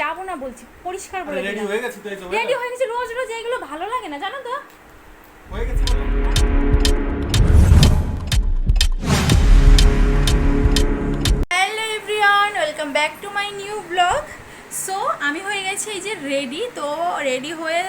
যাব না বলছি পরিষ্কার বলে রেডি হয়ে গেছি রেডি হয়ে গেছি। রোজ রোজ এগুলো ভালো লাগে না জানো তো? হয়ে গেছি hello everyone welcome back to my new blog so আমি হয়ে গেছি এই যে রেডি তো রেডি হয়ে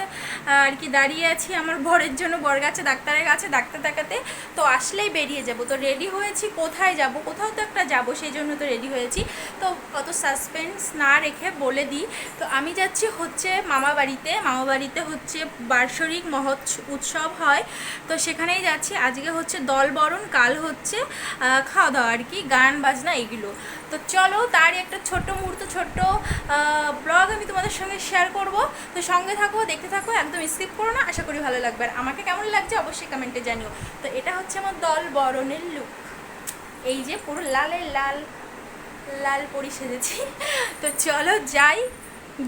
আর কি দাঁড়িয়ে আছি আমার বরের জন্য, বর গাছে, ডাক্তারের কাছে, ডাক্তার দেখাতে। তো আসলেই বেরিয়ে যাব। তো রেডি হয়েছি, কোথায় যাব? কোথাও তো একটা যাব, সেই জন্য তো রেডি হয়েছি। তো কত সাসপেন্স না রেখে বলে দিই। তো আমি যাচ্ছি হচ্ছে মামা বাড়িতে। মামা বাড়িতে হচ্ছে বার্ষরিক মহোৎ উৎসব হয়। তো সেখানেই যাচ্ছি। আজকে হচ্ছে দলবরণ কাল হচ্ছে খাওয়া দাওয়া, আর কি গান, বাজনা এগুলো তো চলো, তারই একটা ছোট্ট মুহূর্ত, ছোট্ট ব্লগ আমি তোমাদের সঙ্গে শেয়ার করব। তো সঙ্গে থাকো, দেখতে থাকো, একদম স্কিপ করো না, আশা করি ভালো লাগবে। আর আমাকে কেমন লাগছে অবশ্যই কমেন্টে জানিও। তো এটা হচ্ছে আমার দল বরণের লুক এই যে পুরো লালের লাল লাল পরি সেজেছি। তো চলো যাই,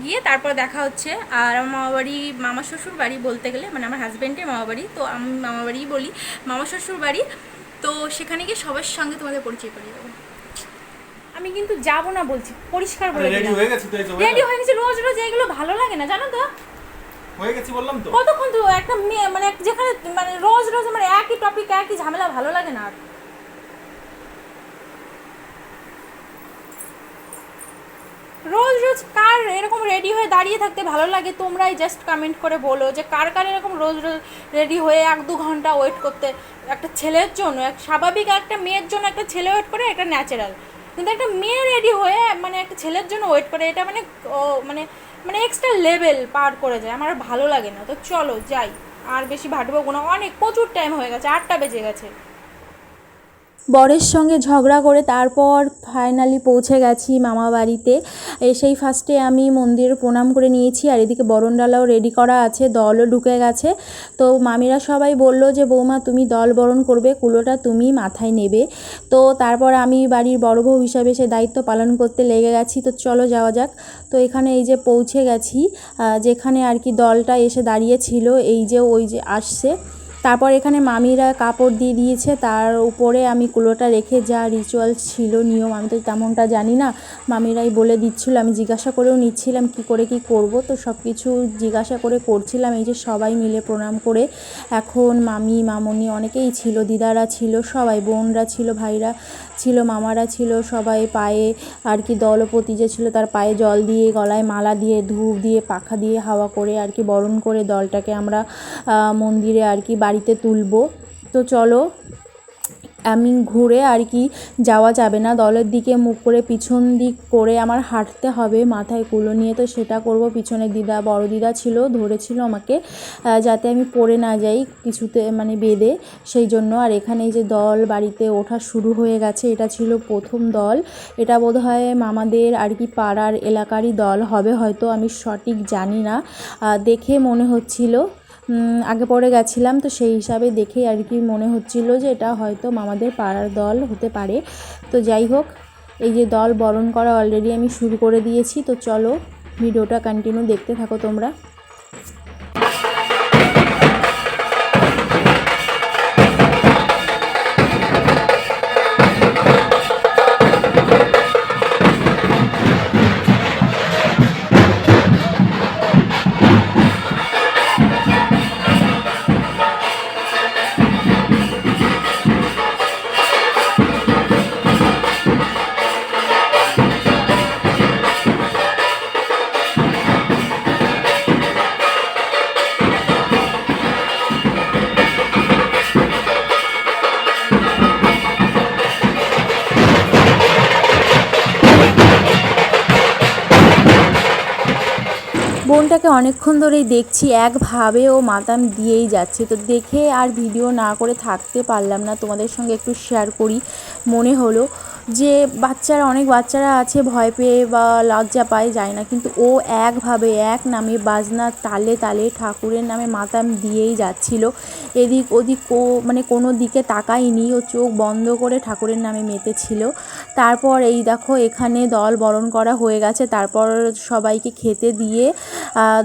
গিয়ে তারপর দেখা হচ্ছে। আর আমার মামা বাড়ি মামা শ্বশুর বাড়ি বলতে গেলে মানে আমার হাজব্যান্ডের মামা বাড়ি তো আমি মামা বাড়িই বলি, মামা শ্বশুর বাড়ি। তো সেখানে গিয়ে সবার সঙ্গে তোমাদের পরিচয় করিয়ে দেবো। আমি কিন্তু যাব না বলছি পরিষ্কার বলে রেডি হয়ে গেছি তো রেডি হয়ে গেছি রোজ রোজ এগুলো ভালো লাগে না জানো তো? হয়ে গেছি বললাম তো। কতক্ষণ তো একটা মেয়ে মানে যেখানে মানে রোজ রোজ মানে একই টপিক একই ঝামেলা ভালো লাগে না আর। রোজ রোজ কার এরকম রেডি হয়ে দাঁড়িয়ে থাকতে ভালো লাগে? তোমরাই জাস্ট কমেন্ট করে বলো যে কার কার এরকম রোজ রোজ রেডি হয়ে এক দু ঘণ্টা ওয়েট করতে একটা ছেলের জন্য এক স্বাভাবিক একটা মেয়ের জন্য একটা ছেলে ওয়েট করে একটা ন্যাচারাল কিন্তু একটা মেয়ে রেডি হয়ে মানে একটা ছেলের জন্য ওয়েট করে, এটা মানে মানে মানে এক্সট্রা লেভেল পার করে যায়, আমার ভালো লাগে না। তো চলো যাই, আর বেশি ভাটবো না। অনেক, প্রচুর টাইম হয়ে গেছে, আটটা বেজে গেছে। বরের সঙ্গে ঝগড়া করে তারপর ফাইনালি পৌঁছে গেছি মামা বাড়িতে। এসেই ফার্স্টে আমি মন্দিরে প্রণাম করে নিয়েছি আর এদিকে বরণডালাও রেডি করা আছে, দলও ঢুকে গেছে। তো মামিরা সবাই বলল যে, বৌমা, তুমি দল বরণ করবে, কুলোটা তুমি মাথায় নেবে। তো তারপর আমি বাড়ির বড় বউ হিসাবে সে দায়িত্ব পালন করতে লেগে গেছি। তো চলো যাওয়া যাক। তো এখানে এই যে পৌঁছে গেছি যেখানে আর কি দলটা এসে দাঁড়িয়েছিল এই যে ওই যে আসছে। তারপর এখানে মামিরা কাপড় দিয়ে দিয়েছে, তার উপরে আমি কুলোটা রেখে যা রিচুয়াল ছিল, নিয়ম, আমি তো তেমনটা জানি না। মামিরাই বলে দিচ্ছিল, আমি জিজ্ঞাসা করেও নিচ্ছিলাম, কি করে কি করব? তো সব কিছু জিজ্ঞাসা করে করছিলাম, এই যে সবাই মিলে প্রণাম করে। এখন মামি, মামনি অনেকেই ছিল, দিদারা ছিল, সবাই বোনরা ছিল, ভাইরা ছিল, মামারা ছিল, সবাই পায়ে আর কি দলপতি যে ছিল, তার পায়ে জল দিয়ে, গলায় মালা দিয়ে, ধূপ দিয়ে, পাখা দিয়ে হাওয়া করে আর কি বরণ করে দলটাকে আমরা মন্দিরে আর কি বাড়িতে তুলবো। তো চলো, আমি ঘুরে আর কি যাওয়া যাবে না। দলের দিকে মুখ করে পিছন দিক করে আমার হাঁটতে হবে, মাথায় কুলো নিয়ে। তো সেটা করব। পিছনে দিদা, বড় দিদা ছিল, ধরেছিল আমাকে যাতে আমি পড়ে না যাই কিছুতে মানে বেঁধে। সেই জন্য আর এখানে এই যে দল বাড়িতে ওঠা শুরু হয়ে গেছে, এটা ছিল প্রথম দল। এটা বোধ হয় মামাদের আর কি পাড়ার এলাকারই দল হবে, হয়তো আমি সঠিক জানি না। দেখে মনে হচ্ছিল। আগে পরে গেছিলাম, তো সেই হিসাবে দেখেই আর কি মনে হচ্ছিল যে এটা হয়তো মামাদের পাড়ার দল হতে পারে। তো যাই হোক, এই যে দল বরণ করা অলরেডি আমি শুরু করে দিয়েছি, তো চলো ভিডিওটা কন্টিনিউ দেখতে থাকো তোমরা। বোনটাকে অনেকক্ষণ ধরেই দেখছি একভাবে ও মাতাম দিয়েই যাচ্ছে। তো দেখে আর ভিডিও না করে থাকতে পারলাম না। তোমাদের সঙ্গে একটু শেয়ার করি। মনে হলো যে বাচ্চারা, অনেক বাচ্চারা আছে, ভয় পেয়ে বা লজ্জা পায়, যায় না। কিন্তু ও একভাবে, এক নামে বাজনা তালে তালে ঠাকুরের নামে মাতাম দিয়েই যাচ্ছিল। এদিক ওদিক ও মানে কোনো দিকে তাকায়নি, ও চোখ বন্ধ করে ঠাকুরের নামে মেতেছিল। তারপর এই দেখো, এখানে দল বরণ করা হয়ে গেছে। তারপর সবাইকে খেতে দিয়ে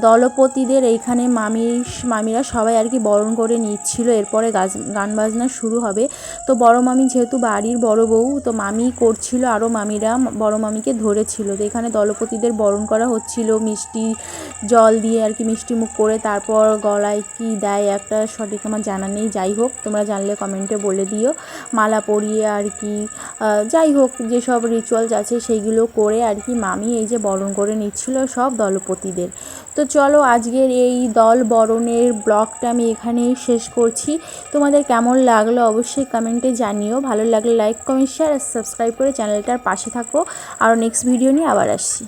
দলপতিদের এইখানে মামি মামিরা সবাই আর কি বরণ করে নিচ্ছিল। এরপরে গান বাজনা শুরু হবে। তো বড় মামি যেহেতু বাড়ির বড় বউ, তো মামি করছিল আরও মামিরা বড় মামিকে ধরেছিল। তো এখানে দলপতিদের বরণ করা হচ্ছিল, মিষ্টি জল দিয়ে আর কি মিষ্টি মুখ করে, তারপর গলায় কি দেয় একটা সঠিক আমার জানা নেই। যাই হোক, তোমরা জানলে কমেন্টে বলে দিও। মালা পরিয়ে আর কি যাই হোক, যেসব রিচুয়ালস আছে সেইগুলো করে আর কি মামি এই যে বরণ করে নিচ্ছিল সব দলপতিদের। তো চলো আজকের এই দল বরণের ব্লগটা আমি এখানেই শেষ করছি। তোমাদের কেমন লাগল অবশ্যই কমেন্টে জানিও। ভালো লাগলে লাইক কমেন্ট শেয়ার আর সাবস্ক্রাইব করে চ্যানেলটার পাশে থাকো। আর নেক্সট ভিডিও নিয়ে আবার আসছি।